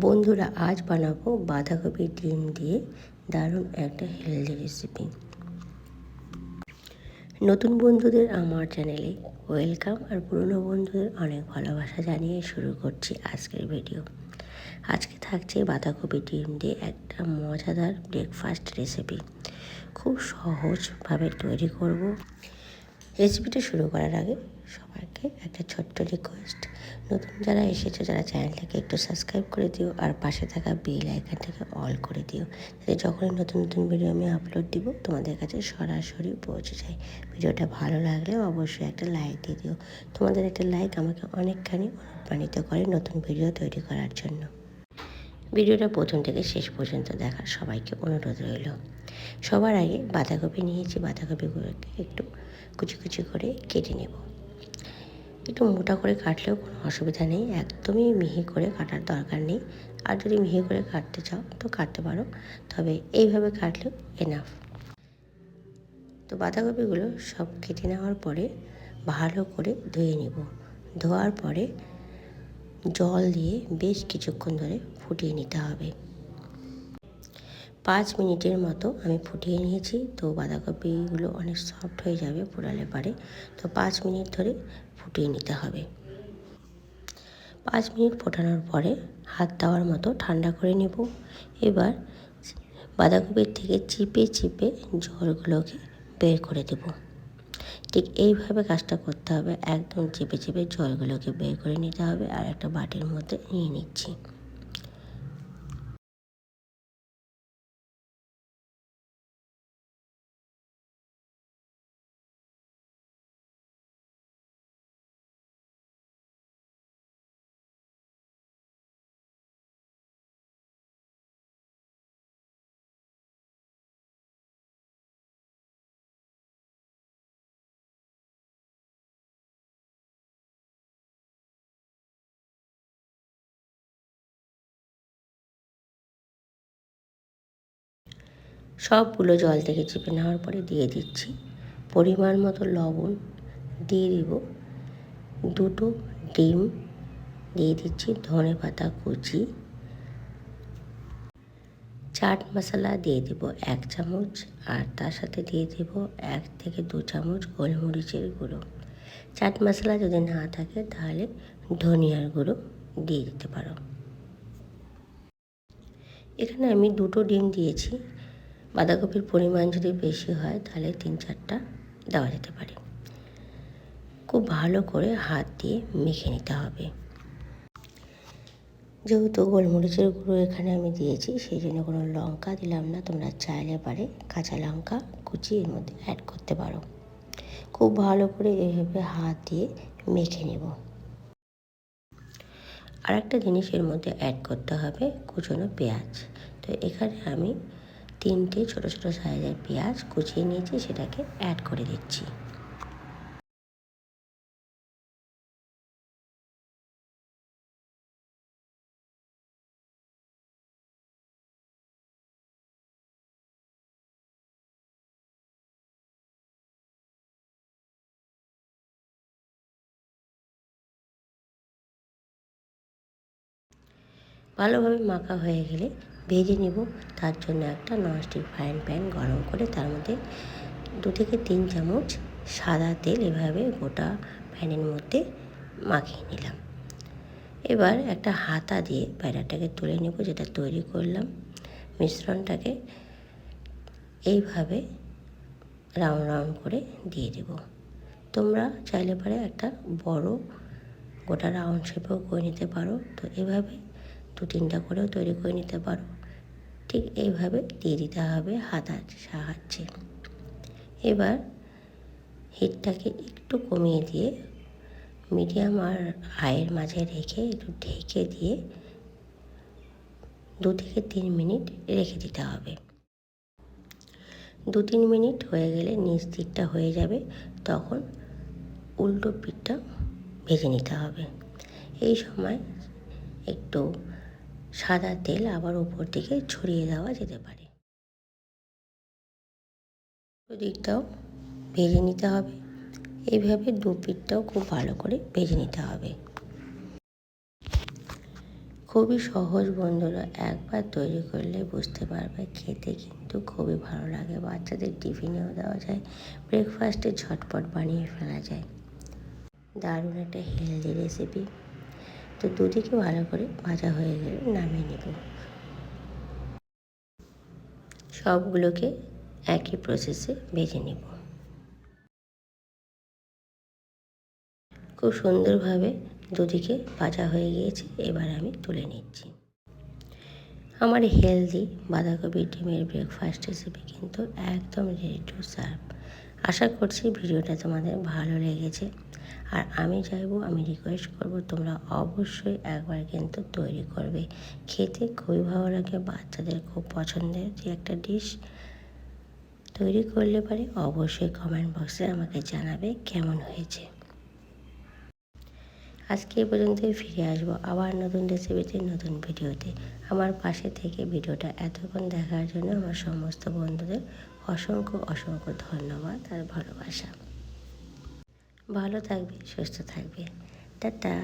বন্ধুরা, আজ বানাবো বাঁধাকপি ডিম দিয়ে দারুণ একটা হেলদি রেসিপি নতুন বন্ধুদের আমার চ্যানেলে ওয়েলকাম আর পুরনো বন্ধুদের অনেক ভালোবাসা জানিয়ে শুরু করছি আজকের ভিডিও আজকে থাকছে বাঁধাকপি ডিম দিয়ে একটা মজাদার ব্রেকফাস্ট রেসিপি খুব সহজভাবে তৈরি করব। রেসিপিটা শুরু করার আগে সবাইকে একটা ছোট্ট রিকোয়েস্ট নতুন যারা এসেছ যারা চ্যানেলটাকে একটু সাবস্ক্রাইব করে দিও আর পাশে থাকা বেল আইকনটাকে অল করে দিও। যাতে যখনই নতুন নতুন ভিডিও আমি আপলোড দিব, তোমাদের কাছে সরাসরি পৌঁছে যায়। ভিডিওটা ভালো লাগলে অবশ্যই একটা লাইক দিয়ে দিও। তোমাদের একটা লাইক আমাকে অনেকখানি অনুপ্রাণিত করে নতুন ভিডিও তৈরি করার জন্য। ভিডিওটা প্রথম থেকে শেষ পর্যন্ত দেখার সবাইকে অনুরোধ রইল। সবার আগে বাঁধাকপি নিয়েছি, বাঁধাকপিগুলোকে একটু কুচি কুচি করে কেটে নেব। একটু মোটা করে কাটলেও কোনো অসুবিধা নেই, একদমই মিহি করে কাটার দরকার নেই। আর যদি মিহি করে কাটতে চাও তো কাটতে পারো, তবে এইভাবে কাটলেও এনাফ তো বাঁধাকপিগুলো সব কেটে নেওয়ার পরে ভালো করে ধুয়ে নেব। ধোয়ার পরে জল দিয়ে বেশ কিছুক্ষণ ধরে ফুটিয়ে নিতে হবে। পাঁচ মিনিটের মতো আমি ফুটিয়ে নিয়েছি। তো বাঁধাকপিগুলো অনেক সফট হয়ে যাবে পোড়ালে পারে। তো পাঁচ মিনিট ধরে ফুটিয়ে নিতে হবে। পাঁচ মিনিট ফোটানোর পরে হাত দেওয়ার মতো ঠান্ডা করে নেব। এবার বাঁধাকপির থেকে চিপে চিপে জলগুলোকে বের করে দেব। ঠিক এইভাবে কাজটা করতে হবে। একদম চেপে চেপে জলগুলোকে বের করে নিতে হবে আর একটা বাটির মধ্যে নিয়ে নিচ্ছি। সবগুলো জল থেকে চেপে নেওয়ার পরে দিয়ে দিচ্ছি। পরিমাণ মতো লবণ দিয়ে দিব। দুটো ডিম দিয়ে দিচ্ছি ধনে পাতা কুচি। চাট মশলা দিয়ে দেব এক চামচ আর তার সাথে দিয়ে দেব এক থেকে দু চামচ গোলমরিচের গুঁড়ো। চাট মশলা যদি না থাকে তাহলে ধনিয়ার গুঁড়ো দিয়ে দিতে পারো। এখানে আমি দুটো ডিম দিয়েছি। বাঁধাকপির পরিমাণ যদি বেশি হয়, তাহলে তিন চারটা দেওয়া যেতে পারে। খুব ভালো করে হাত দিয়ে মেখে নিতে হবে। যেহেতু গোলমরিচের গুঁড়ো এখানে আমি দিয়েছি, সেই জন্য কোনো লঙ্কা দিলাম না। তোমরা চাইলে পারে কাঁচা লঙ্কা কুচি এর মধ্যে অ্যাড করতে পারো। খুব ভালো করে এভাবে হাত দিয়ে মেখে নেব। আর একটা জিনিস এর মধ্যে অ্যাড করতে হবে, কুচনো পেঁয়াজ। তো এখানে আমি তিনটে ছোট ছোট সাইজের পেঁয়াজ কুচিয়ে নিয়েছি, সেটাকে অ্যাড করে দিচ্ছি। ভালোভাবে মাখা হয়ে গেলে ভেজে নেব। তার জন্য একটা ননস্টিক ফ্রাইং প্যান গরম করে তার মধ্যে দু থেকে তিন চামচ সাদা তেল এভাবে গোটা প্যানের মধ্যে মাখিয়ে নিলাম। এবার একটা হাতা দিয়ে ব্যাটারটাকে তুলে নেব যেটা তৈরি করলাম। মিশ্রণটাকে এইভাবে রাউন্ড রাউন্ড করে দিয়ে দেব। তোমরা চাইলে পারে একটা বড় গোটা রাউন্ড শেপেও করে নিতে পারো। তো এভাবে দু তিনটা করেও তৈরি করে নিতে পারো। ঠিক এইভাবে দিয়ে দিতে হবে হাতার সাহায্যে। এবার হিটটাকে একটু কমিয়ে দিয়ে মিডিয়াম আর হাইয়ের মাঝে রেখে একটু ঢেকে দিয়ে দু থেকে তিন মিনিট রেখে দিতে হবে। দু তিন মিনিট হয়ে গেলে নিচ দিকটা হয়ে যাবে, তখন উল্টো পিঠটা ভেজে নিতে হবে। এই সময় একটু সাদা তেল আবার উপর দিকে ছড়িয়ে দেওয়া যেতে পারে। দিকটাও ভেজে নিতে হবে। এইভাবে দু পিঠটাও খুব ভালো করে ভেজে নিতে হবে। খুবই সহজ বন্ধুরা, একবার তৈরি করলে বুঝতে পারবে, খেতে কিন্তু খুবই ভালো লাগে। বাচ্চাদের টিফিনেও দেওয়া যায় ব্রেকফাস্টে ঝটপট বানিয়ে ফেলা যায়। দারুণ একটা হেলদি রেসিপি তো দুদিকে ভালো করে ভাজা হয়ে গেলে নামিয়ে নেব। সবগুলোকে একই প্রসেসে ভেজে নেব। খুব সুন্দরভাবে দুদিকে ভাজা হয়ে গিয়েছে, এবার আমি তুলে নিচ্ছি। আমার হেলদি বাঁধাকপি ডিমের ব্রেকফাস্ট রেসিপি কিন্তু একদম রেডি টু সার্ভ আশা করছি ভিডিওটা তোমাদের ভালো লেগেছে। আর আমি চাইব, আমি রিকোয়েস্ট করব, তোমরা অবশ্যই একবার কিন্তু তৈরি করবে। খেতে খুবই ভালো লাগে, বাচ্চাদের খুব পছন্দের যে একটা ডিশ তৈরি করলে পারে, অবশ্যই কমেন্ট বক্সে আমাকে জানাবে কেমন হয়েছে। আজকে এই পর্যন্তই ফিরে আসব আবার নতুন রেসিপিতে নতুন ভিডিওতে। আমার পাশে থেকে ভিডিওটা এতক্ষণ দেখার জন্য আমার সমস্ত বন্ধুদের অসংখ্য অসংখ্য ধন্যবাদ আর ভালোবাসা। ভালো থাকবে সুস্থ থাকবে। টাটা।